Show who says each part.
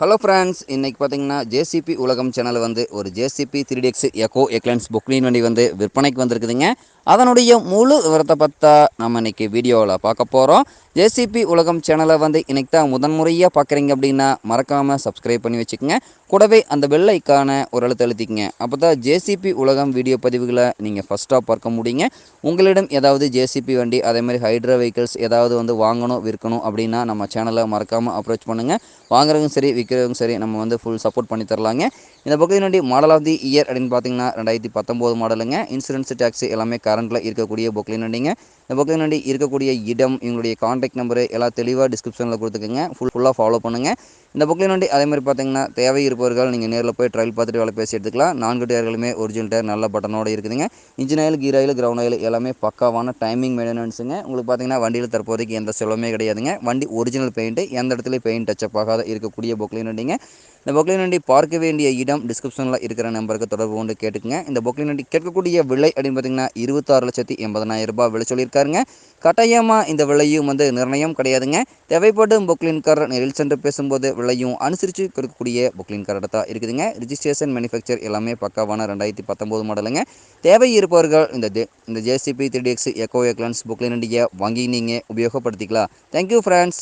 Speaker 1: Hello friends இன்றைக்கி பார்த்தீங்கன்னா JCB உலகம் சேனல் வந்து ஒரு JCB three D X eco excellence புக்லின் வண்டி வந்து விற்பனைக்கு வந்திருக்குதுங்க. அதனுடைய முழு விவரத்தை பார்த்தா நம்ம இன்றைக்கி வீடியோவில் பார்க்க போகிறோம் ஜேசிபி உலகம் சேனலை வந்து இன்றைக்கி தான் முதன்முறையாக பார்க்குறீங்க அப்படின்னா மறக்காமல் சப்ஸ்கிரைப் பண்ணி வச்சுக்கோங்க. கூடவே அந்த பெல் ஐக்கான ஒரு எழுத்து அழுத்திக்கங்க. அப்போ தான் ஜேசிபி உலகம் வீடியோ பதிவுகளை நீங்கள் ஃபஸ்ட்டாக பார்க்க முடியுங்க. உங்களிடம் ஏதாவது ஜேசிபி வண்டி அதேமாதிரி ஹைட்ரா வெஹிக்கிள்ஸ் ஏதாவது வந்து வாங்கணும் விற்கணும் அப்படின்னா நம்ம சேனலை மறக்காமல் அப்ரோச் பண்ணுங்கள் வாங்குறதும் சரி விற்கிறவங்க சரி நம்ம வந்து ஃபுல் சப்போர்ட் பண்ணி தரலாங்க. இந்த பக்கத்தின் மாடல் ஆஃப் தி இயர் அப்படின்னு பார்த்தீங்கன்னா ரெண்டாயிரத்தி பத்தொம்போது மாடலுங்க இன்சூரன்ஸ் டேக்ஸ் எல்லாமே கரண்ட்டில் இருக்கக்கூடிய பொக்லின் வண்டிங்க இந்த பக்கத்தினுடைய இருக்கக்கூடிய இடம் இவங்களுடைய காண்டாக்ட் நம்பரு எல்லாம் தெளிவாக டிஸ்கிரிப்ஷனில் கொடுத்துக்கோங்க. ஃபுல் ஃபுல்லாக ஃபாலோ பண்ணுங்கள் இந்த புக்கில் வண்டி அதே மாதிரி பார்த்தீங்கன்னா தேவை இருப்பவர்கள் நீங்கள் நேரில் போய் ட்ரையல் பார்த்துட்டு வேலை பேசி எடுத்துக்கலாம். நான்கு டயர்களுமே ஒரிஜினல் டயர் நல்ல பட்டனோட இருக்குதுங்க. Engine oil gear oil ground oil எல்லாமே பக்காவான டைமிங் மெயின்டெனன்ஸுங்க உங்களுக்கு பார்த்தீங்கன்னா வண்டியில் தற்போதைக்கு எந்த செலவுமே கிடையாதுங்க. வண்டி ஒரிஜினல் பெயிண்ட்டு எந்த இடத்துல பெயிண்ட் டச்சப் ஆகாத இருக்கக்கூடிய பொக்லின் வண்டிங்க இந்த பொக்லின் வண்டி பார்க்க வேண்டிய இடம் டிஸ்கிரிப்ஷனில் இருக்கிற நம்பருக்கு தொடர்பு கொண்டு கேட்டுக்குங்க. இந்த பொக்லின் வண்டி கேட்கக்கூடிய விலை அப்படின்னு பார்த்தீங்கன்னா இருபத்தாறு லட்சத்தி எண்பதனாயிரம் ரூபாய் விலை சொல்லியிருக்காருங்க. கட்டாயமாக இந்த விலையும் வந்து நிர்ணயம் கிடையாதுங்க. தேவைப்படும் பொக்லின்கார் நேரில் சென்று பேசும்போது விலையும் அனுசரித்து கொடுக்கக்கூடிய புக்லின் தான் இருக்குதுங்க. ரிஜிஸ்ட்ரேஷன் மேனுஃபேக்சர் எல்லாமே பக்காவான ரெண்டாயிரத்தி பத்தொம்போது மாடலுங்க தேவை இருப்பவர்கள் இந்த ஜே இந்த JCB three X eco excellence புக்லின் வண்டியை வாங்கி நீங்கள் உபயோகப்படுத்திக்கலாம். Thank you friends